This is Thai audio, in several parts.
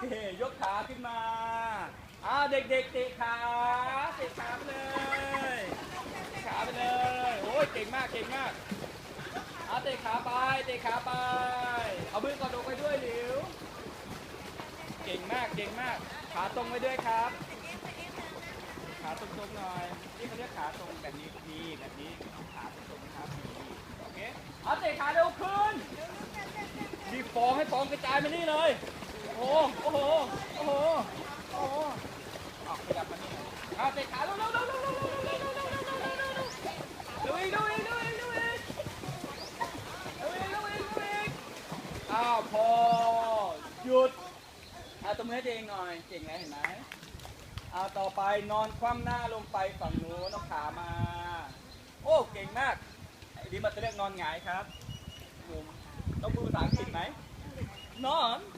ค ยกขาขึ้นมาอ่าเด็กๆเตะขาเตะขาไปเลยขาไปเลยโอ้ยเก่งมากเก่งมากอ่าเตะขาไปเตะขาไป เอามือกระดกไปด้วยหลิวเก่งมากเก่งมาก ขาตรงไปด้วยครับ ขาตรงๆหน่อยนี่เขาเรียกขาตรงแบบนี้นี่แบบนี้ขาตรงครับโอเคเอาเตะขาเร็วขึ้นดีฟองให้ฟองกระจายมานี่เลย โห โอ้โห โอ้โห โอ้โหออกขยับมานี่อะเตะขาเร็วเร็วเร็วเร็วเร็วเร็วเร็วเร็วเร็วเร็วเร็วเร็วเร็วเร็วเร็วเร็วเร็วเร็วลงลวเร็วเร็วเร็วเร็วเร็วเงลงเร็วเร็วเร็วเร็วเร็วเร็งเร็วเร็วเร็วเร็วเร็วเร็วเร็วเร็งเร็วเร็วเร็วเร็วเร็วเร็วเร็วเร็วเร็วเร็วเร็วเร็วเร็วเร็วเร็วเร็วเร็วเร็วเร็วเร็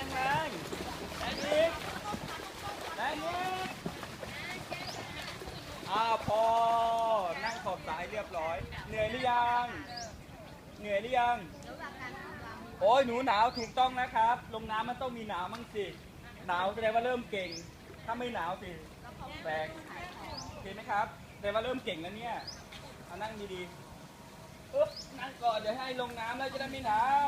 รียบร้อย เหนื่อยหรือยัง เหนื่อยหรือยัง โอ้ยหนูหนาวถูกต้องนะครับ ลงน้ำมันต้องมีหนาวมั่งสิ หนาวแสดงว่าเริ่มเก่ง ถ้าไม่หนาวสิแบกโอเคไหมครับแสดงว่าเริ่มเก่งแล้วเนี่ยเอานั่งดีๆอึ๊บนั่งก่อนเดี๋ยวให้ลงน้ำแล้วจะได้ไม่หนาว